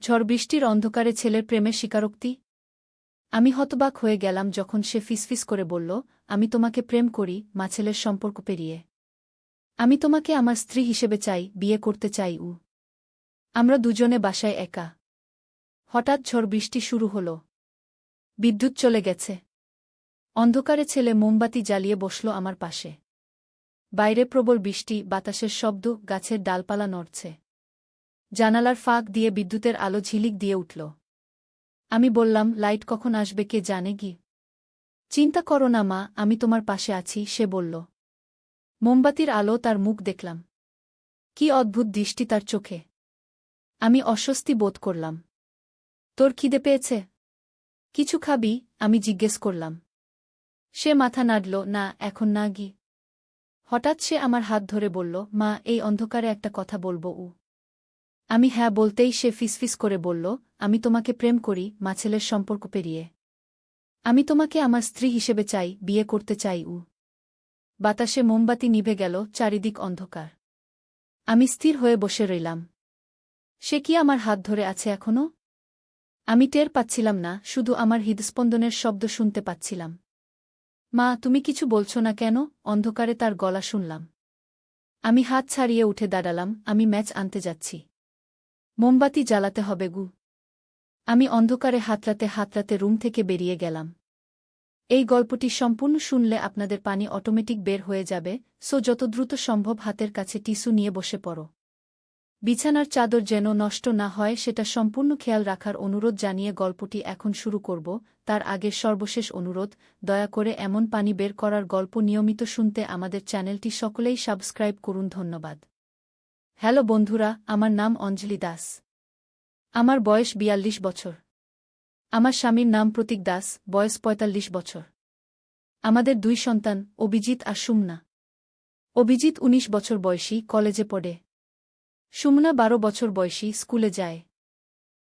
ঝড় বৃষ্টির অন্ধকারে ছেলের প্রেমের স্বীকারোক্তি। আমি হতবাক হয়ে গেলাম যখন সে ফিসফিস করে বলল, আমি তোমাকে প্রেম করি, মা ছেলের সম্পর্ক পেরিয়ে। আমি তোমাকে আমার স্ত্রী হিসেবে চাই, বিয়ে করতে চাই, উ। আমরা দুজনে বাসায় একা। হঠাৎ ঝড় বৃষ্টি শুরু হল। বিদ্যুৎ চলে গেছে। অন্ধকারে ছেলে মোমবাতি জ্বালিয়ে বসল আমার পাশে। বাইরে প্রবল বৃষ্টি, বাতাসের শব্দ, গাছের ডালপালা নড়ছে। জানালার ফাঁক দিয়ে বিদ্যুতের আলো ঝিলিক দিয়ে উঠল। আমি বললাম, লাইট কখন আসবে কে জানে কি চিন্তা করো না মা, আমি তোমার পাশে আছি, সে বলল। মোমবাতির আলো তার মুখ দেখলাম। কি অদ্ভুত দৃষ্টি তার চোখে। আমি অস্বস্তি বোধ করলাম। তোর খিদে পেয়েছে? কিছু খাবি? আমি জিজ্ঞেস করলাম। সে মাথা নাড়ল, না, এখন না গি। হঠাৎ সে আমার হাত ধরে বলল, মা, এই অন্ধকারে একটা কথা বলব উ আমি হ্যাঁ বলতেই সে ফিসফিস করে বলল, আমি তোমাকে প্রেম করি, মা ছেলের সম্পর্ক পেরিয়ে। আমি তোমাকে আমার স্ত্রী হিসেবে চাই, বিয়ে করতে চাই, উ। বাতাসে মোমবাতি নিভে গেল, চারিদিক অন্ধকার। আমি স্থির হয়ে বসে রইলাম। সে কি আমার হাত ধরে আছে এখনও? আমি টের পাচ্ছিলাম না, শুধু আমার হৃদস্পন্দনের শব্দ শুনতে পাচ্ছিলাম। মা, তুমি কিছু বলছো না কেন? অন্ধকারে তার গলা শুনলাম। আমি হাত ছাড়িয়ে উঠে দাঁড়ালাম, আমি ম্যাচ আনতে যাচ্ছি। মোমবাতি জ্বালাতে হবে, গু। আমি অন্ধকারে হাতরাতে হাতরাতে রুম থেকে বেরিয়ে গেলাম। এই গল্পটি সম্পূর্ণ শুনলে আপনাদের পানি অটোমেটিক বের হয়ে যাবে, সো যত দ্রুত সম্ভব হাতের কাছে টিস্যু নিয়ে বসে পড়ো। বিছানার চাদর যেন নষ্ট না হয়, সেটা সম্পূর্ণ খেয়াল রাখার অনুরোধ জানিয়ে গল্পটি এখন শুরু করব। তার আগে সর্বশেষ অনুরোধ, দয়া করে এমন পানি বের করার গল্প নিয়মিত শুনতে আমাদের চ্যানেলটি সকলেই সাবস্ক্রাইব করুন। ধন্যবাদ। হ্যালো বন্ধুরা, আমার নাম অঞ্জলি দাস। আমার বয়স বিয়াল্লিশ বছর। আমার স্বামীর নাম প্রতীক দাস, বয়স পঁয়তাল্লিশ বছর। আমাদের দুই সন্তান, অভিজিৎ আর সুমনা। অভিজিৎ ১৯ বছর বয়সী, কলেজে পড়ে। সুমনা বারো বছর বয়সী, স্কুলে যায়।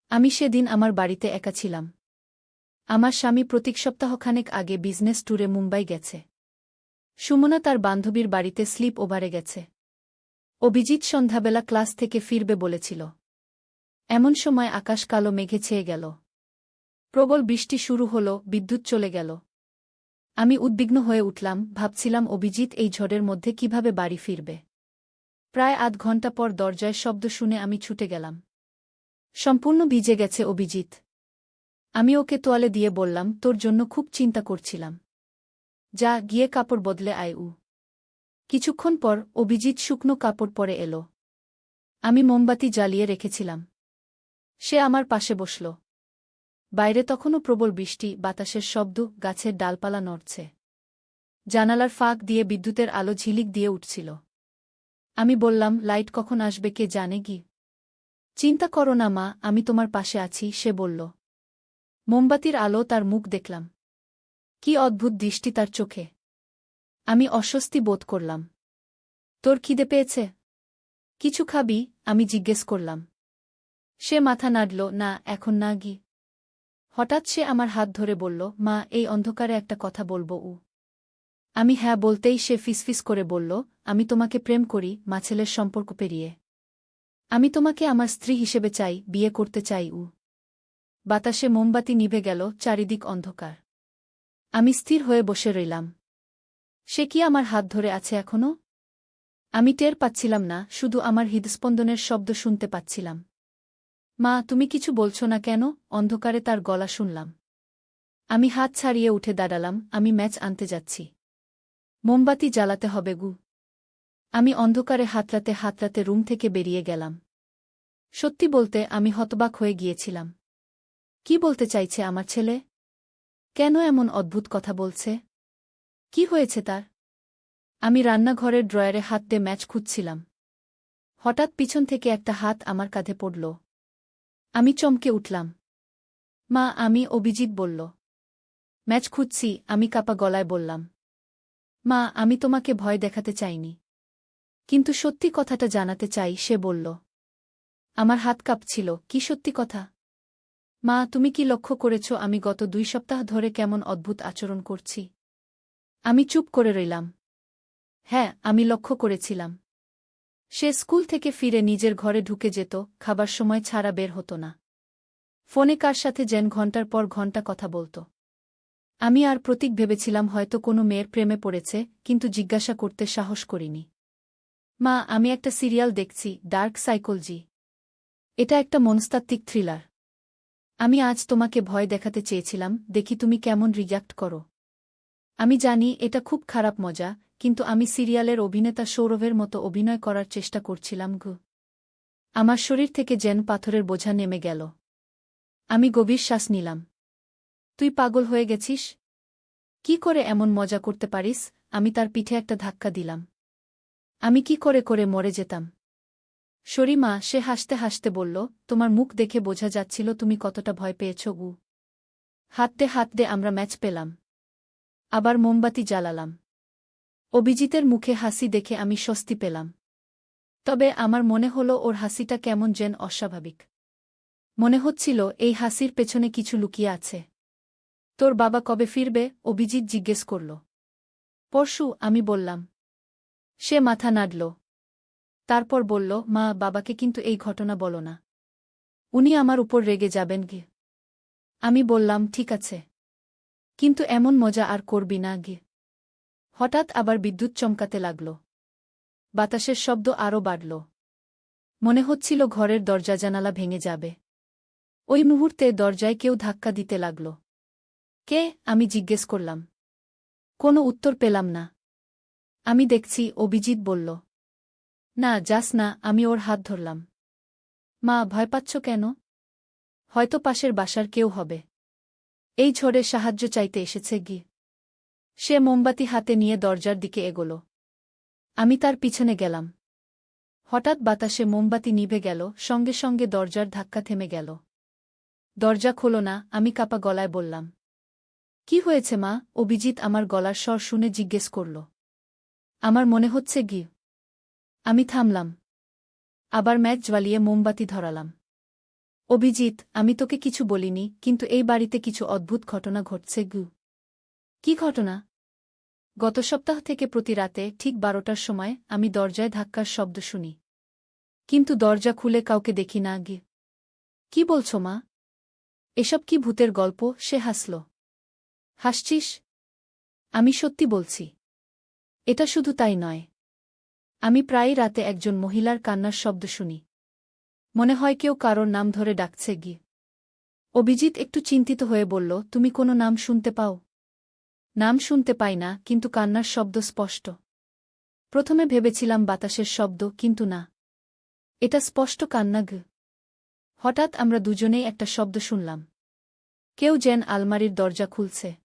আমি সেদিন আমার বাড়িতে একা ছিলাম। আমার স্বামী প্রতীক সপ্তাহখানেক আগে বিজনেস ট্যুরে মুম্বাই গেছে। সুমনা তার বান্ধবীর বাড়িতে স্লিপ ওভারে গেছে। অভিজিৎ সন্ধ্যাবেলা ক্লাস থেকে ফিরবে বলেছিল। এমন সময় আকাশ কালো মেঘে ছেয়ে গেল। প্রবল বৃষ্টি শুরু হল, বিদ্যুৎ চলে গেল। আমি উদ্বিগ্ন হয়ে উঠলাম, ভাবছিলাম অভিজিৎ এই ঝড়ের মধ্যে কীভাবে বাড়ি ফিরবে। প্রায় আধ ঘণ্টা পর দরজায় শব্দ শুনে আমি ছুটে গেলাম। সম্পূর্ণ ভিজে গেছে অভিজিৎ। আমি ওকে তোয়ালে দিয়ে বললাম, তোর জন্য খুব চিন্তা করছিলাম। যা, গিয়ে কাপড় বদলে আয় উ। কিছুক্ষণ পর অভিজিৎ শুকনো কাপড় পরে এল। আমি মোমবাতি জ্বালিয়ে রেখেছিলাম। সে আমার পাশে বসল। বাইরে তখনও প্রবল বৃষ্টি, বাতাসের শব্দ, গাছের ডালপালা নড়ছে। জানালার ফাঁক দিয়ে বিদ্যুতের আলো ঝিলিক দিয়ে উঠছিল। আমি বললাম, লাইট কখন আসবে কে জানে কি? চিন্তা করো না মা, আমি তোমার পাশে আছি, সে বলল। মোমবাতির আলো তার মুখ দেখলাম। কি অদ্ভুত দৃষ্টি তার চোখে। আমি অস্বস্তি বোধ করলাম। তোর খিদে পেয়েছে? কিছু খাবি? আমি জিজ্ঞেস করলাম। সে মাথা নাড়ল, না, এখন না, গি। হঠাৎ সে আমার হাত ধরে বলল, মা, এই অন্ধকারে একটা কথা বলব, উ। আমি হ্যাঁ বলতেই সে ফিসফিস করে বলল, আমি তোমাকে প্রেম করি, মা ছেলের সম্পর্ক পেরিয়ে। আমি তোমাকে আমার স্ত্রী হিসেবে চাই, বিয়ে করতে চাই, উ। বাতাসে মোমবাতি নিভে গেল, চারিদিক অন্ধকার। আমি স্থির হয়ে বসে রইলাম। সে কি আমার হাত ধরে আছে এখনও আমি টের পাচ্ছিলাম না, শুধু আমার হৃদস্পন্দনের শব্দ শুনতে পাচ্ছিলাম। মা, তুমি কিছু বলছো না কেন? অন্ধকারে তার গলা শুনলাম। আমি হাত ছাড়িয়ে উঠে দাঁড়ালাম, আমি ম্যাচ আনতে যাচ্ছি। মোমবাতি জ্বালাতে হবে গু। আমি অন্ধকারে হাতরাতে হাতরাতে রুম থেকে বেরিয়ে গেলাম। সত্যি বলতে আমি হতবাক হয়ে গিয়েছিলাম। কি বলতে চাইছে আমার ছেলে? কেন এমন অদ্ভুত কথা বলছে? কি হয়েছে তার? আমি রান্নাঘরের ড্রয়ারে হাত দিয়ে ম্যাচ খুঁজছিলাম। হঠাৎ পিছন থেকে একটা হাত আমার কাঁধে পড়ল। আমি চমকে উঠলাম। মা, আমি অভিজিৎ বলল। ম্যাচ খুঁজছি, আমি কাপা গলায় বললাম। মা, আমি তোমাকে ভয় দেখাতে চাইনি। কিন্তু সত্যি কথাটা জানাতে চাই, সে বলল। আমার হাত কাঁপছিল, কি সত্যি কথা? মা, তুমি কি লক্ষ্য করেছ আমি গত দুই সপ্তাহ ধরে কেমন অদ্ভুত আচরণ করছি? আমি চুপ করে রইলাম। হ্যাঁ আমি লক্ষ্য করেছিলাম। সে স্কুল থেকে ফিরে নিজের ঘরে ঢুকে যেত, খাবার সময় ছাড়া বের হতো না। ফোনে কার সাথে যেন ঘণ্টার পর ঘণ্টা কথা বলত। আমি আর প্রতীক ভেবেছিলাম হয়তো কোনো মেয়ের প্রেমে পড়েছে, কিন্তু জিজ্ঞাসা করতে সাহস করিনি। মা, আমি একটা সিরিয়াল দেখছি ডার্ক সাইকোলজি এটা একটা মনস্তাত্ত্বিক থ্রিলার আমি আজ তোমাকে ভয় দেখাতে চেয়েছিলাম, দেখি তুমি কেমন রিজ্যাক্ট করো। আমি জানি এটা খুব খারাপ মজা, কিন্তু আমি সিরিয়ালের অভিনেতা সৌরভের মতো অভিনয় করার চেষ্টা করছিলাম গু আমার শরীর থেকে যেন পাথরের বোঝা নেমে গেল। আমি গভীর শ্বাস নিলাম। তুই পাগল হয়ে গেছিস? কি করে এমন মজা করতে পারিস? আমি তার পিঠে একটা ধাক্কা দিলাম। আমি কি করে করে মরে যেতাম? শরীমা সে হাসতে হাসতে বলল, তোমার মুখ দেখে বোঝা যাচ্ছিল তুমি কতটা ভয় পেয়েছ গু হাততে হাততে আমরা ম্যাচ পেলাম। আবার মোমবাতি জ্বালালাম। অভিজিতের মুখে হাসি দেখে আমি স্বস্তি পেলাম। তবে আমার মনে হল ওর হাসিটা কেমন যেন অস্বাভাবিক। মনে হচ্ছিল এই হাসির পেছনে কিছু লুকিয়ে আছে। তোর বাবা কবে ফিরবে? অভিজিৎ জিজ্ঞেস করল। পরশু, আমি বললাম। সে মাথা নাড়ল। তারপর বলল, মা, বাবাকে কিন্তু এই ঘটনা বলো না। উনি আমার উপর রেগে যাবেন গে। আমি বললাম, ঠিক আছে। কিন্তু এমন মজা আর করবি না গে। হঠাৎ আবার বিদ্যুৎ চমকাতে লাগল। বাতাসের শব্দ আরও বাড়ল। মনে হচ্ছিল ঘরের দরজা জানালা ভেঙে যাবে। ওই মুহূর্তে দরজায় কেউ ধাক্কা দিতে লাগল। কে? আমি জিজ্ঞেস করলাম। কোনো উত্তর পেলাম না। আমি দেখছি অভিজিৎ বলল, না, যাস না, আমি ওর হাত ধরলাম। মা, ভয় পাচ্ছ কেন? হয়তো পাশের বাসার কেউ হবে। এই ঝড়ে সাহায্য চাইতে এসেছে গি। সে মোমবাতি হাতে নিয়ে দরজার দিকে এগোল। আমি তার পিছনে গেলাম। হঠাৎ বাতাসে মোমবাতি নিভে গেল, সঙ্গে সঙ্গে দরজার ধাক্কা থেমে গেল। দরজা খোলো না, আমি কাপা গলায় বললাম, কি হয়েছে মা? অভিজিৎ আমার গলার স্বর শুনে জিজ্ঞেস করল। আমার মনে হচ্ছে গি। আমি থামলাম। আবার ম্যাচ জ্বালিয়ে মোমবাতি ধরালাম। অভিজিৎ, আমি তোকে কিছু বলিনি, কিন্তু এই বাড়িতে কিছু অদ্ভুত ঘটনা ঘটছে, গু। কি ঘটনা? গত সপ্তাহ থেকে প্রতি রাতে ঠিক বারোটার সময় আমি দরজায় ধাক্কার শব্দ শুনি। কিন্তু দরজা খুলে কাউকে দেখি না, গে। কি বলছ, মা? এসব কি ভূতের গল্প? সে হাসল। হাসছিস? আমি সত্যি বলছি। এটা শুধু তাই নয়। আমি প্রায় রাতে একজন মহিলার কান্নার শব্দ শুনি। মনে হয় কেউ কারোর নাম ধরে ডাকছে গি। অভিজিৎ একটু চিন্তিত হয়ে বলল, তুমি কোনো নাম শুনতে পাও? নাম শুনতে পাই না, কিন্তু কান্নার শব্দ স্পষ্ট। প্রথমে ভেবেছিলাম বাতাসের শব্দ, কিন্তু না। এটা স্পষ্ট কান্না গ। হঠাৎ আমরা দুজনেই একটা শব্দ শুনলাম। কেউ যেন আলমারির দরজা খুলছে।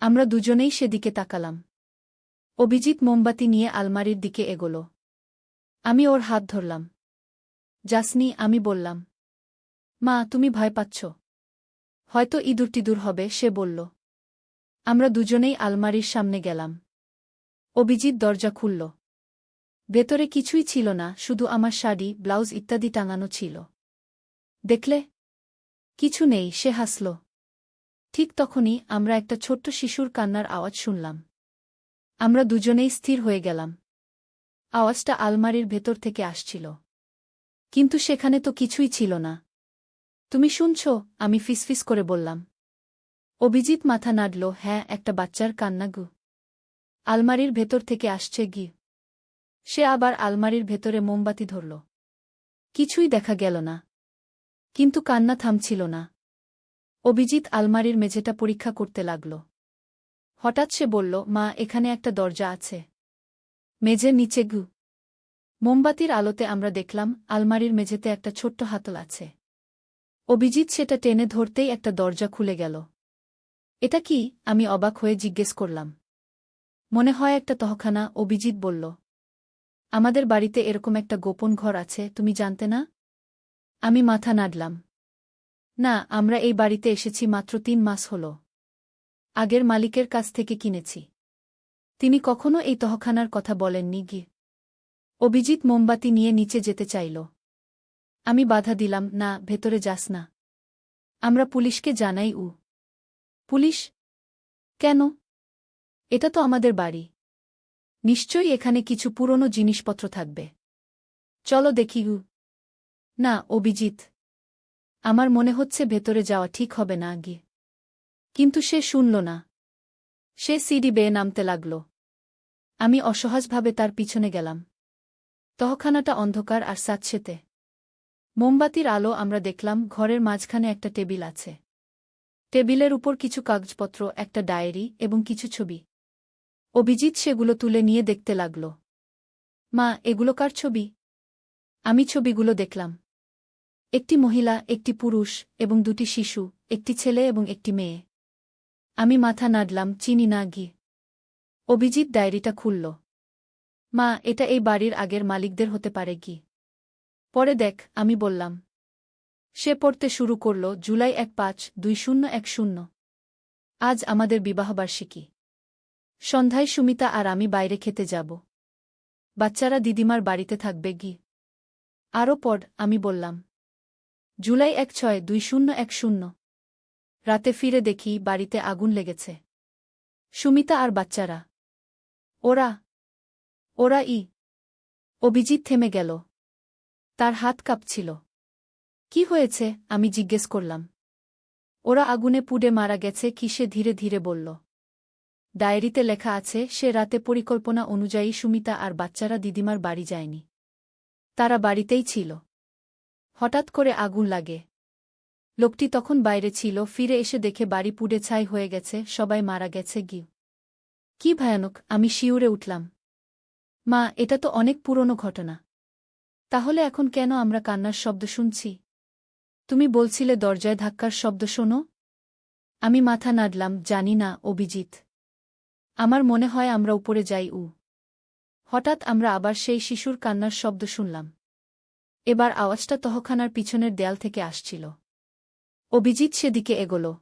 আমরা দুজনেই সেদিকে তাকালাম। অভিজিৎ মোমবাতি নিয়ে আলমারির দিকে এগোল। আমি ওর হাত ধরলাম। যাসনি আমি বললাম। মা, তুমি ভয় পাচ্ছ। হয়তো ইঁদুর টিদুর হবে, সে বলল। আমরা দুজনেই আলমারির সামনে গেলাম। অভিজিৎ দরজা খুলল। ভেতরে কিছুই ছিল না, শুধু আমার শাড়ি, ব্লাউজ ইত্যাদি টাঙানো ছিল। দেখলে? কিছু নেই, সে হাসল। ঠিক তখনই আমরা একটা ছোট্ট শিশুর কান্নার আওয়াজ শুনলাম। আমরা দুজনেই স্থির হয়ে গেলাম। আওয়াজটা আলমারির ভেতর থেকে আসছিল। কিন্তু সেখানে তো কিছুই ছিল না। তুমি শুনছ, আমি ফিসফিস করে বললাম। অভিজিৎ মাথা নাড়ল হ্যাঁ একটা বাচ্চার কান্না গু। আলমারির ভেতর থেকে আসছে গি। সে আবার আলমারির ভেতরে মোমবাতি ধরল। কিছুই দেখা গেল না। কিন্তু কান্না থামছিল না। অভিজিৎ আলমারির মেঝেটা পরীক্ষা করতে লাগল। হঠাৎ সে বলল, মা, এখানে একটা দরজা আছে। মেঝের নিচে গু। মোমবাতির আলোতে আমরা দেখলাম, আলমারির মেঝেতে একটা ছোট্ট হাতল আছে। অভিজিৎ সেটা টেনে ধরতেই একটা দরজা খুলে গেল। এটা কি? আমি অবাক হয়ে জিজ্ঞেস করলাম। মনে হয় একটা তহখানা, অভিজিৎ বলল। আমাদের বাড়িতে এরকম একটা গোপন ঘর আছে, তুমি জানতে না? আমি মাথা নাড়লাম। না, আমরা এই বাড়িতে এসেছি মাত্র তিন মাস হল। আগের মালিকের কাছ থেকে কিনেছি। তিনি কখনো এই তহখানার কথা বলেননি গি অভিজিৎ মোমবাতি নিয়ে নিচে যেতে চাইল। আমি বাধা দিলাম, না, ভেতরে যাস না। আমরা পুলিশকে জানাই উ। পুলিশ? কেন? এটা তো আমাদের বাড়ি। নিশ্চয়ই এখানে কিছু পুরনো জিনিসপত্র থাকবে। চলো দেখি উ। না, অভিজিৎ। আমার মনে হচ্ছে ভেতরে যাওয়া ঠিক হবে না গিয়ে কিন্তু সে শুনল না। সে সিডি বেয়ে নামতে লাগল। আমি অসহজভাবে তার পিছনে গেলাম। তহখানাটা অন্ধকার আর সাতসেতে মোমবাতির আলো আমরা দেখলাম ঘরের মাঝখানে একটা টেবিল আছে। টেবিলের উপর কিছু কাগজপত্র, একটা ডায়েরি এবং কিছু ছবি। অভিজিৎ সেগুলো তুলে নিয়ে দেখতে লাগল। মা, এগুলো কার ছবি? আমি ছবিগুলো দেখলাম। একটি মহিলা, একটি পুরুষ এবং দুটি শিশু, একটি ছেলে এবং একটি মেয়ে। আমি মাথা নাড়লাম, চিনি না গিয়ে অভিজিৎ ডায়েরিটা খুলল। মা, এটা এই বাড়ির আগের মালিকদের হতে পারে কি? পরে দেখ, আমি বললাম। সে পড়তে শুরু করল জুলাই এক পাঁচ দুই শূন্য এক শূন্য। আজ আমাদের বিবাহবার্ষিকী। সন্ধ্যায় সুমিতা আর আমি বাইরে খেতে যাব। বাচ্চারা দিদিমার বাড়িতে থাকবে গি। আরও পর আমি বললাম। জুলাই এক ছয় দুই শূন্য এক শূন্য। রাতে ফিরে দেখি বাড়িতে আগুন লেগেছে। সুমিতা আর বাচ্চারা। ওরা ওরা ই। অভিজিৎ থেমে গেল। তার হাত কাঁপছিল। কি হয়েছে? আমি জিজ্ঞেস করলাম। ওরা আগুনে পুড়ে মারা গেছে কি সে ধীরে ধীরে বলল। ডায়েরিতে লেখা আছে, সে রাতে পরিকল্পনা অনুযায়ী সুমিতা আর বাচ্চারা দিদিমার বাড়ি যায়নি। তারা বাড়িতেই ছিল। হঠাৎ করে আগুন লাগে। লোকটি তখন বাইরে ছিল, ফিরে এসে দেখে বাড়ি পুড়ে ছাই হয়ে গেছে, সবাই মারা গেছে গি কি ভয়ানক, আমি শিউরে উঠলাম। মা, এটা তো অনেক পুরনো ঘটনা। তাহলে এখন কেন আমরা কান্নার শব্দ শুনছি? তুমি বলছিলে দরজায় ধাক্কার শব্দ শোনো। আমি মাথা নাড়লাম, জানি না, অভিজিৎ। আমার মনে হয় আমরা উপরে যাই, উ। হঠাৎ আমরা আবার সেই শিশুর কান্নার শব্দ শুনলাম। এবার আওয়াজটা তহখানার পিছনের দেয়াল থেকে আসছিল। অভিজিৎ সেদিকে এগোল।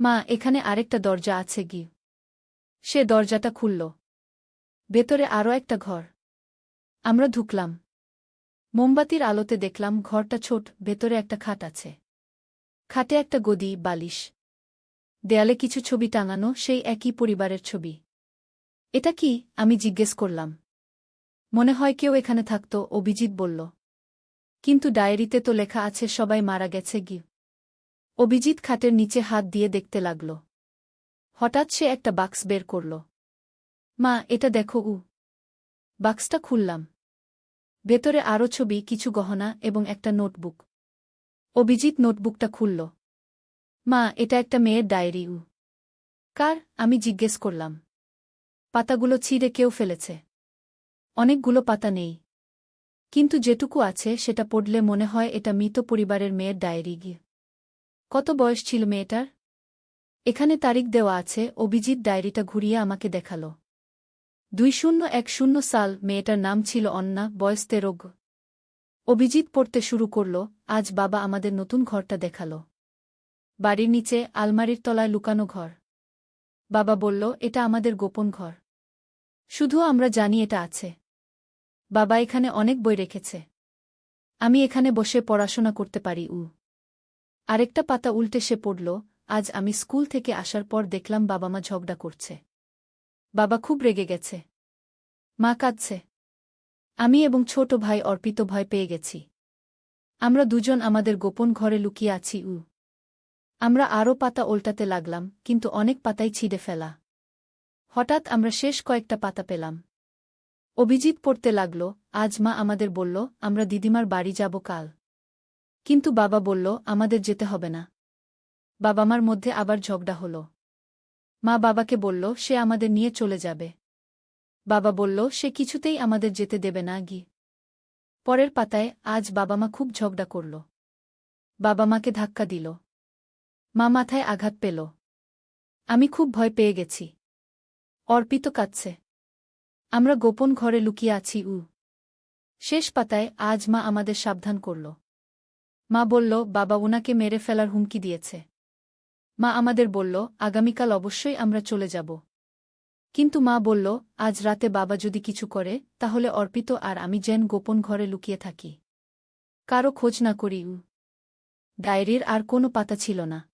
মা, এখানে আরেকটা দরজা আছে গি সে দরজাটা খুলল। ভেতরে আরও একটা ঘর। আমরা ঢুকলাম। মোমবাতির আলোতে দেখলাম ঘরটা ছোট, ভেতরে একটা খাট আছে। খাটে একটা গদি, বালিশ। দেয়ালে কিছু ছবি টাঙানো, সেই একই পরিবারের ছবি। এটা কি? আমি জিজ্ঞেস করলাম। মনে হয় কেউ এখানে থাকত, অভিজিৎ বলল। কিন্তু ডায়েরিতে তো লেখা আছে, সবাই মারা গেছে গি অভিজিৎ খাটের নিচে হাত দিয়ে দেখতে লাগল। হঠাৎ সে একটা বাক্স বের করল। মা, এটা দেখো উ বাক্সটা খুললাম। ভেতরে আরও ছবি, কিছু গহনা এবং একটা নোটবুক। অভিজিৎ নোটবুকটা খুলল। মা, এটা একটা মেয়ের ডায়েরি উ কার? আমি জিজ্ঞেস করলাম। পাতাগুলো ছিঁড়ে কেউ ফেলেছে। অনেকগুলো পাতা নেই। কিন্তু যেটুকু আছে, সেটা পড়লে মনে হয় এটা মৃত পরিবারের মেয়ের ডায়েরি, গিয়ে। কত বয়স ছিল মেয়েটার? এখানে তারিখ দেওয়া আছে, অভিজিৎ ডায়েরিটা ঘুরিয়ে আমাকে দেখাল। দুই শূন্য এক শূন্য সাল মেয়েটার নাম ছিল অন্না, বয়স তেরোগ অভিজিৎ পড়তে শুরু করল, আজ বাবা আমাদের নতুন ঘরটা দেখাল। বাড়ির নিচে আলমারির তলায় লুকানো ঘর। বাবা বলল, এটা আমাদের গোপন ঘর। শুধু আমরা জানি এটা আছে। বাবা এখানে অনেক বই রেখেছে। আমি এখানে বসে পড়াশোনা করতে পারি, উ। আরেকটা পাতা উল্টে সে পড়ল, আজ আমি স্কুল থেকে আসার পর দেখলাম বাবা মা ঝগড়া করছে। বাবা খুব রেগে গেছে। মা কাঁদছে। আমি এবং ছোট ভাই অর্পিত ভয় পেয়ে গেছি। আমরা দুজন আমাদের গোপন ঘরে লুকিয়ে আছি, উ। আমরা আরও পাতা ওল্টাতে লাগলাম, কিন্তু অনেক পাতাই ছিঁড়ে ফেলা। হঠাৎ আমরা শেষ কয়েকটা পাতা পেলাম। অভিজিৎ পড়তে লাগল, আজ মা আমাদের বলল, আমরা দিদিমার বাড়ি যাব কাল। কিন্তু বাবা বলল, আমাদের যেতে হবে না। বাবা মার মধ্যে আবার ঝগড়া হল। মা বাবাকে বলল, সে আমাদের নিয়ে চলে যাবে। বাবা বলল, সে কিছুতেই আমাদের যেতে দেবে না, গি। পরের পাতায় আজ বাবা মা খুব ঝগড়া করল। বাবা মাকে ধাক্কা দিল। মা মাথায় আঘাত পেল। আমি খুব ভয় পেয়ে গেছি। অর্পিত কাঁদছে। আমরা গোপন ঘরে লুকিয়ে আছি, উ। শেষ পাতায় আজ মা আমাদের সাবধান করল। মা বলল, বাবা উনাকে মেরে ফেলার হুমকি দিয়েছে। মা আমাদের বলল, আগামীকাল অবশ্যই আমরা চলে যাব। কিন্তু মা বলল, আজ রাতে বাবা যদি কিছু করে, তাহলে অর্পিত আর আমি যেন গোপন ঘরে লুকিয়ে থাকি। কারও খোঁজ না করি ডায়েরির আর কোনো পাতা ছিল না।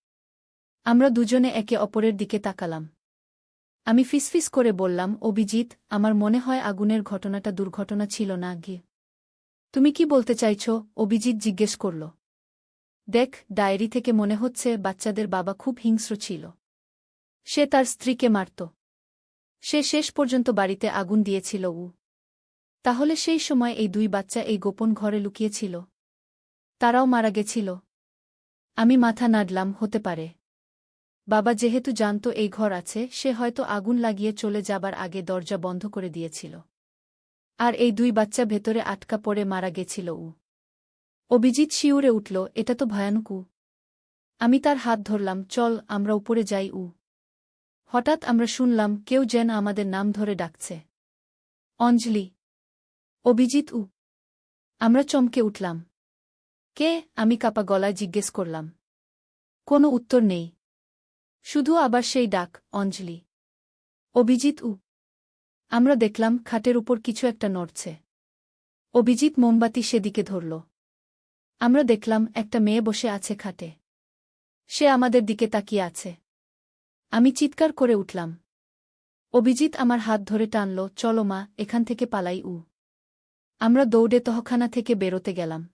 আমরা দুজনে একে অপরের দিকে তাকালাম। আমি ফিসফিস করে বললাম, অভিজিৎ, আমার মনে হয় আগুনের ঘটনাটা দুর্ঘটনা ছিল না গিয়ে তুমি কি বলতে চাইছ? অভিজিৎ জিজ্ঞেস করল। দেখ, ডায়েরি থেকে মনে হচ্ছে বাচ্চাদের বাবা খুব হিংস্র ছিল। সে তার স্ত্রীকে মারত। সে শেষ পর্যন্ত বাড়িতে আগুন দিয়েছিল উ তাহলে সেই সময় এই দুই বাচ্চা এই গোপন ঘরে লুকিয়েছিল। তারাও মারা গেছিল। আমি মাথা নাড়লাম, হতে পারে। বাবা যেহেতু জানত এই ঘর আছে, সে হয়তো আগুন লাগিয়ে চলে যাবার আগে দরজা বন্ধ করে দিয়েছিল। আর এই দুই বাচ্চা ভেতরে আটকা পড়ে মারা গেছিল উ অভিজিৎ শিউরে উঠল, এটা তো ভয়ানক আমি তার হাত ধরলাম, চল, আমরা উপরে যাই উ। হঠাৎ আমরা শুনলাম, কেউ যেন আমাদের নাম ধরে ডাকছে। অঞ্জলি। অভিজিৎ উ। আমরা চমকে উঠলাম। কে? আমি কাপা গলায় জিজ্ঞেস করলাম। কোনো উত্তর নেই। শুধু আবার সেই ডাক, অঞ্জলি। অভিজিৎ উ। আমরা দেখলাম, খাটের উপর কিছু একটা নড়ছে। অভিজিৎ মোমবাতি সেদিকে ধরল। আমরা দেখলাম একটা মেয়ে বসে আছে খাটে। সে আমাদের দিকে তাকিয়ে আছে। আমি চিৎকার করে উঠলাম। অভিজিৎ আমার হাত ধরে টানল, চলো মা, এখান থেকে পালাই উ। আমরা দৌড়ে তহখানা থেকে বেরোতে গেলাম।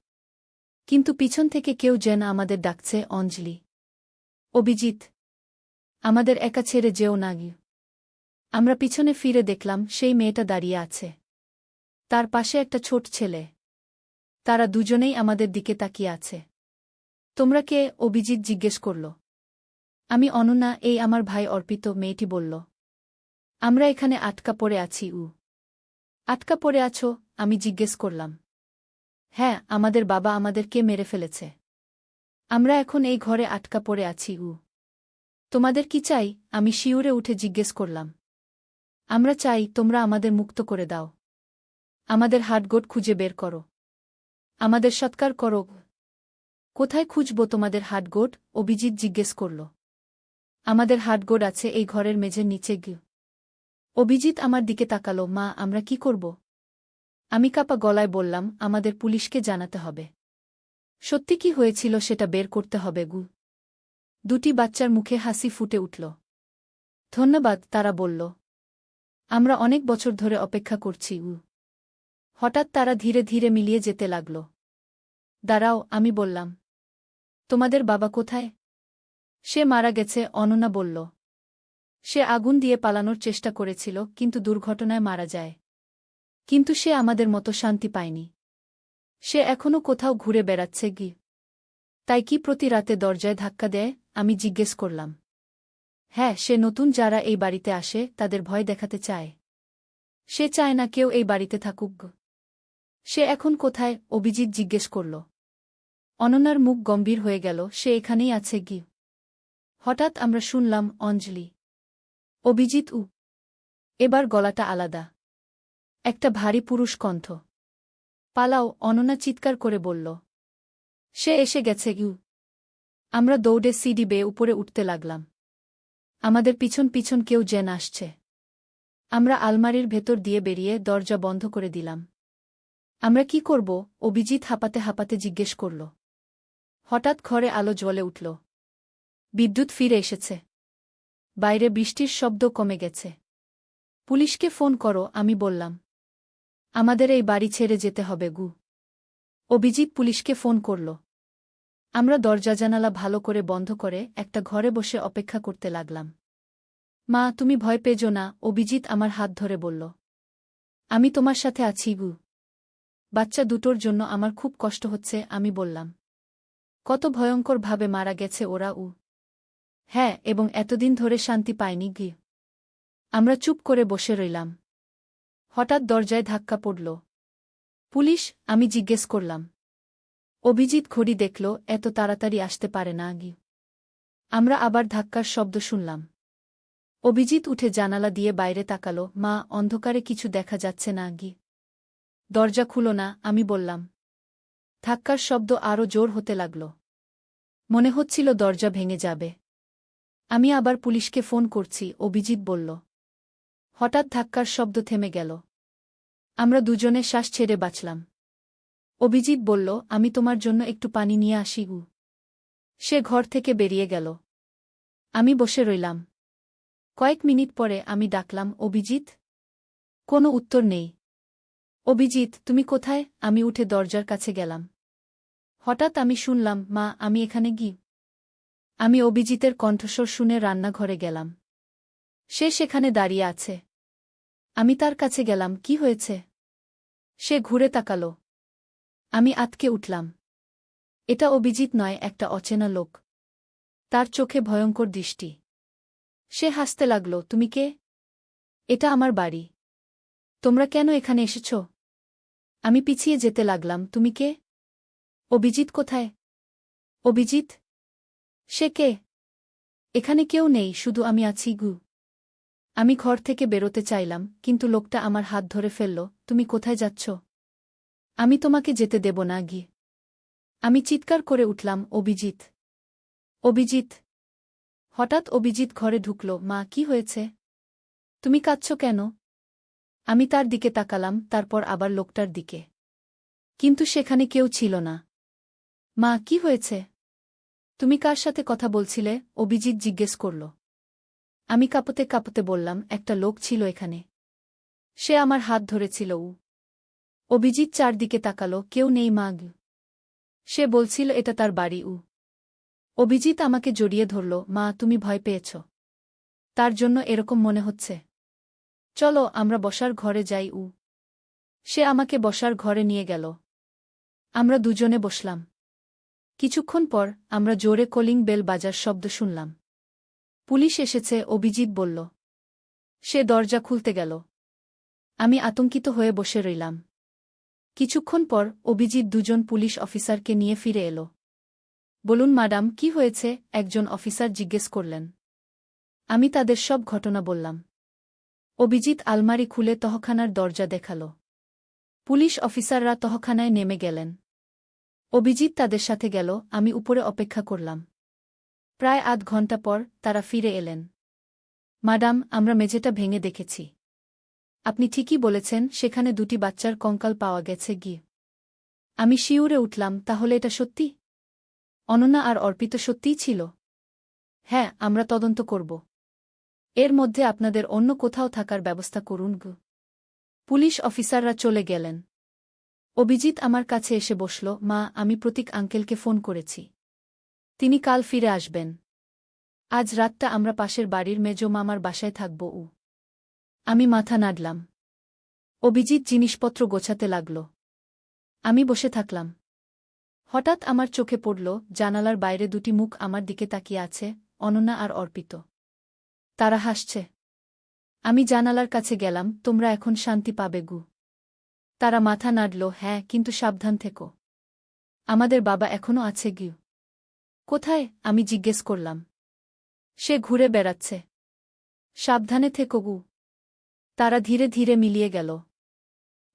কিন্তু পিছন থেকে কেউ যেন আমাদের ডাকছে, অঞ্জলি। অভিজিৎ, আমাদের একা ছেড়ে যেও না আমরা পিছনে ফিরে দেখলাম, সেই মেয়েটা দাঁড়িয়ে আছে। তার পাশে একটা ছোট ছেলে। তারা দুজনেই আমাদের দিকে তাকিয়ে আছে। তোমরা কে? অভিজিৎ জিজ্ঞেস করল। আমি অনন্যা, এই আমার ভাই অর্পিত, মেয়েটি বলল। আমরা এখানে আটকা পড়ে আছি, উ। আটকা পড়ে আছো? আমি জিজ্ঞেস করলাম। হ্যাঁ আমাদের বাবা আমাদেরকে মেরে ফেলেছে। আমরা এখন এই ঘরে আটকা পড়ে আছি, উ। তোমাদের কি চাই? আমি শিউরে উঠে জিজ্ঞেস করলাম। আমরা চাই তোমরা আমাদের মুক্ত করে দাও। আমাদের হাটগোট খুঁজে বের করো। আমাদের সৎকার করো কোথায় খুঁজব তোমাদের হাটগোট? অভিজিৎ জিজ্ঞেস করল। আমাদের হাটগোট আছে এই ঘরের মেঝের নিচে গিয়ে। অভিজিৎ আমার দিকে তাকালো, মা, আমরা কি করব? আমি কাপা গলায় বললাম, আমাদের পুলিশকে জানাতে হবে। সত্যি কি হয়েছিল সেটা বের করতে হবে গু। দুটি বাচ্চার মুখে হাসি ফুটে উঠল। ধন্যবাদ, তারা বলল। আমরা অনেক বছর ধরে অপেক্ষা করছি উ হঠাৎ তারা ধীরে ধীরে মিলিয়ে যেতে লাগল। দাঁড়াও, আমি বললাম, তোমাদের বাবা কোথায়? সে মারা গেছে অননা বলল। সে আগুন দিয়ে পালানোর চেষ্টা করেছিল, কিন্তু দুর্ঘটনায় মারা যায়। কিন্তু সে আমাদের মতো শান্তি পায়নি। সে এখনও কোথাও ঘুরে বেড়াচ্ছে গি তাই কি প্রতি রাতে দরজায় ধাক্কা দেয়? আমি জিজ্ঞেস করলাম। হ্যাঁ সে নতুন যারা এই বাড়িতে আসে, তাদের ভয় দেখাতে চায়। সে চায় না কেউ এই বাড়িতে থাকুক সে এখন কোথায়? অভিজিৎ জিজ্ঞেস করল। অননার মুখ গম্ভীর হয়ে গেল, সে এখানেই আছে গি হঠাৎ আমরা শুনলাম, অঞ্জলি। অভিজিৎ উ। এবার গলাটা আলাদা। একটা ভারী পুরুষ কণ্ঠ। পালাও অননা চিৎকার করে বলল। সে এসে গেছে, ইউ। আমরা দৌড়ে সিডি বেয়ে উপরে উঠতে লাগলাম। আমাদের পিছন পিছন কেউ জেন আসছে। আমরা আলমারির ভেতর দিয়ে বেরিয়ে দরজা বন্ধ করে দিলাম। আমরা কি করব? অভিজিৎ হাঁপাতে হাঁপাতে জিজ্ঞেস করল। হঠাৎ ঘরে আলো জ্বলে উঠল। বিদ্যুৎ ফিরে এসেছে। বাইরে বৃষ্টির শব্দ কমে গেছে। পুলিশকে ফোন করো, আমি বললাম। আমাদের এই বাড়ি ছেড়ে যেতে হবে, গু। অভিজিৎ পুলিশকে ফোন করল। আমরা দরজা জানালা ভালো করে বন্ধ করে একটা ঘরে বসে অপেক্ষা করতে লাগলাম। মা, তুমি ভয় পেজো না, অভিজিৎ আমার হাত ধরে বলল। আমি তোমার সাথে আছি, গু। বাচ্চা দুটোর জন্য আমার খুব কষ্ট হচ্ছে, আমি বললাম। কত ভয়ঙ্করভাবে মারা গেছে ওরা, উ। হ্যাঁ এবং এতদিন ধরে শান্তি পায়নি গি। আমরা চুপ করে বসে রইলাম। হঠাৎ দরজায় ধাক্কা পড়ল। পুলিশ, আমি জিজ্ঞেস করলাম। অভিজিৎ ঘড়ি দেখল, এত তাড়াতাড়ি আসতে পারে না, গি। আমরা আবার ধাক্কার শব্দ শুনলাম। অভিজিৎ উঠে জানালা দিয়ে বাইরে তাকাল, মা, অন্ধকারে কিছু দেখা যাচ্ছে না, গি। দরজা খুলো না, আমি বললাম। ধাক্কার শব্দ আরও জোর হতে লাগল। মনে হচ্ছিল দরজা ভেঙে যাবে। আমি আবার পুলিশকে ফোন করছি, অভিজিৎ বলল। হঠাৎ ধাক্কার শব্দ থেমে গেল। আমরা দুজনে শ্বাস ছেড়ে বাঁচলাম। অভিজিৎ বলল, আমি তোমার জন্য একটু পানি নিয়ে আসি, গু। সে ঘর থেকে বেরিয়ে গেল। আমি বসে রইলাম। কয়েক মিনিট পরে আমি ডাকলাম, অভিজিৎ? কোনো উত্তর নেই। অভিজিৎ, তুমি কোথায়? আমি উঠে দরজার কাছে গেলাম। হঠাৎ আমি শুনলাম, মা, আমি এখানে গি আমি অভিজিতের কণ্ঠস্বর শুনে রান্নাঘরে গেলাম। সে সেখানে দাঁড়িয়ে আছে। আমি তার কাছে গেলাম, কি হয়েছে? সে ঘুরে তাকাল। আমি আতকে উঠলাম। এটা অভিজিৎ নয়, একটা অচেনা লোক। তার চোখে ভয়ঙ্কর দৃষ্টি। সে হাসতে লাগল, তুমি কে? এটা আমার বাড়ি। তোমরা কেন এখানে এসেছ? আমি পিছিয়ে যেতে লাগলাম, তুমি কে? অভিজিৎ কোথায়? অভিজিৎ? সে কে? এখানে কেউ নেই, শুধু আমি আছি, গু। আমি ঘর থেকে বেরোতে চাইলাম, কিন্তু লোকটা আমার হাত ধরে ফেলল, তুমি কোথায় যাচ্ছ? আমি তোমাকে যেতে দেব না, গি। আমি চিৎকার করে উঠলাম, অভিজিৎ। অভিজিৎ। হঠাৎ অভিজিৎ ঘরে ঢুকল, মা, কি হয়েছে? তুমি কাঁদছ কেন? আমি তার দিকে তাকালাম, তারপর আবার লোকটার দিকে। কিন্তু সেখানে কেউ ছিল না। মা, কি হয়েছে? তুমি কার সাথে কথা বলছিলে? অভিজিৎ জিজ্ঞেস করল। আমি কাঁপতে কাঁপতে বললাম, একটা লোক ছিল এখানে। সে আমার হাত ধরেছিল, উ। অভিজিৎ চারদিকে তাকালো, কেউ নেই মাগ সে বলছিল, এটা তার বাড়ি, উ। অভিজিৎ আমাকে জড়িয়ে ধরল, মা, তুমি ভয় পেয়েছ। তার জন্য এরকম মনে হচ্ছে। চলো আমরা বসার ঘরে যাই উ। সে আমাকে বসার ঘরে নিয়ে গেল। আমরা দুজনে বসলাম। কিছুক্ষণ পর আমরা জোরে কলিং বেল বাজার শব্দ শুনলাম। পুলিশ এসেছে, অভিজিৎ বলল। সে দরজা খুলতে গেল। আমি আতঙ্কিত হয়ে বসে রইলাম। কিছুক্ষণ পর অভিজিৎ দুজন পুলিশ অফিসারকে নিয়ে ফিরে এল। বলুন, ম্যাডাম, কি হয়েছে? একজন অফিসার জিজ্ঞেস করলেন। আমি তাদের সব ঘটনা বললাম। অভিজিৎ আলমারি খুলে তহখানার দরজা দেখাল। পুলিশ অফিসাররা তহখানায় নেমে গেলেন। অভিজিৎ তাদের সাথে গেল, আমি উপরে অপেক্ষা করলাম। প্রায় আধ ঘণ্টা পর তারা ফিরে এলেন। ম্যাডাম আমরা মেঝেটা ভেঙে দেখেছি। আপনি ঠিকই বলেছেন, সেখানে দুটি বাচ্চার কঙ্কাল পাওয়া গেছে গিয়ে আমি শিউরে উঠলাম, তাহলে এটা সত্যি? অননা আর অর্পিত সত্যিই ছিল। হ্যাঁ আমরা তদন্ত করব। এর মধ্যে আপনাদের অন্য কোথাও থাকার ব্যবস্থা করুন, গু। পুলিশ অফিসাররা চলে গেলেন। অভিজিৎ আমার কাছে এসে বসল, মা, আমি প্রতীক আঙ্কেলকে ফোন করেছি। তিনি কাল ফিরে আসবেন। আজ রাতটা আমরা পাশের বাড়ির মেজো মামার বাসায় থাকব, উ। আমি মাথা নাড়লাম। অভিজিৎ জিনিসপত্র গোছাতে লাগল। আমি বসে থাকলাম। হঠাৎ আমার চোখে পড়ল, জানালার বাইরে দুটি মুখ আমার দিকে তাকিয়ে আছে অনন্যা আর অর্পিত। তারা হাসছে। আমি জানালার কাছে গেলাম, তোমরা এখন শান্তি পাবে গু। তারা মাথা নাড়ল হ্যাঁ কিন্তু সাবধান থেকো। আমাদের বাবা এখনও আছে গিউ। কোথায়? আমি জিজ্ঞেস করলাম। সে ঘুরে বেড়াচ্ছে। সাবধানে থেকো গু। তারা ধীরে ধীরে মিলিয়ে গেল।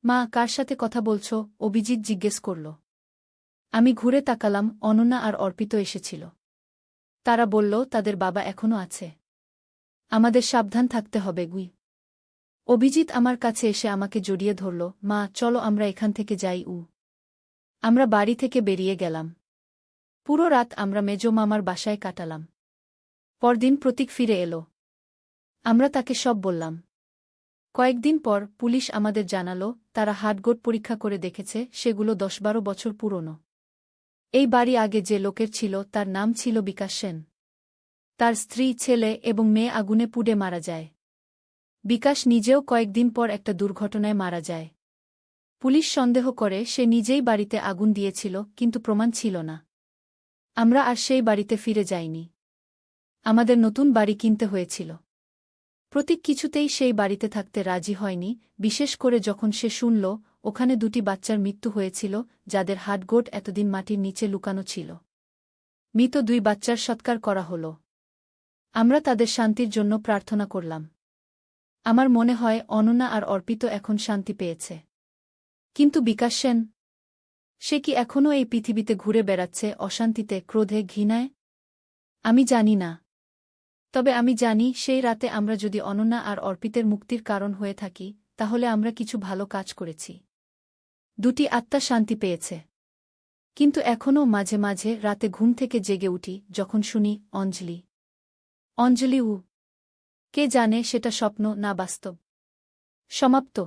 মা, কার সাথে কথা বলছ? অভিজিৎ জিজ্ঞেস করল। আমি ঘুরে তাকালাম, অনন্যা আর অর্পিত এসেছিল। তারা বলল, তাদের বাবা এখনও আছে। আমাদের সাবধান থাকতে হবে, গুই। অভিজিৎ আমার কাছে এসে আমাকে জড়িয়ে ধরল, মা, চলো আমরা এখান থেকে যাই, উ। আমরা বাড়ি থেকে বেরিয়ে গেলাম। পুরো রাত আমরা মেজো মামার বাসায় কাটালাম। পরদিন প্রতীক ফিরে এলো। আমরা তাকে সব বললাম। কয়েকদিন পর পুলিশ আমাদের জানালো, তারা হাটগোট পরীক্ষা করে দেখেছে, সেগুলো দশ বারো বছর পুরনো। এই বাড়ি আগে যে লোকের ছিল, তার নাম ছিল বিকাশ সেন। তার স্ত্রী, ছেলে এবং মেয়ে আগুনে পুড়ে মারা যায়। বিকাশ নিজেও কয়েকদিন পর একটা দুর্ঘটনায় মারা যায়। পুলিশ সন্দেহ করে সে নিজেই বাড়িতে আগুন দিয়েছিল, কিন্তু প্রমাণ ছিল না। আমরা আর সেই বাড়িতে ফিরে যাইনি। আমাদের নতুন বাড়ি কিনতে হয়েছিল। প্রতীক কিছুতেই সেই বাড়িতে থাকতে রাজি হয়নি, বিশেষ করে যখন সে শুনল, ওখানে দুটি বাচ্চার মৃত্যু হয়েছিল, যাদের হাটগোট এতদিন মাটির নিচে লুকানো ছিল। মৃত দুই বাচ্চার সৎকার করা হল। আমরা তাদের শান্তির জন্য প্রার্থনা করলাম। আমার মনে হয় অননা আর অর্পিত এখন শান্তি পেয়েছে। কিন্তু বিকাশ সেন, সে কি এখনও এই পৃথিবীতে ঘুরে বেড়াচ্ছে, অশান্তিতে, ক্রোধে, ঘৃণায়? আমি জানি না। তবে আমি জানি সেই রাতে আমরা যদি অনন্যা আর অর্পিতের মুক্তির কারণ হয়ে থাকি, তাহলে আমরা কিছু ভালো কাজ করেছি। দুটি আত্মা শান্তি পেয়েছে। কিন্তু এখনও মাঝে মাঝে রাতে ঘুম থেকে জেগে উঠি, যখন শুনি, অঞ্জলি। অঞ্জলি উ। কে জানে সেটা স্বপ্ন না বাস্তব। সমাপ্ত।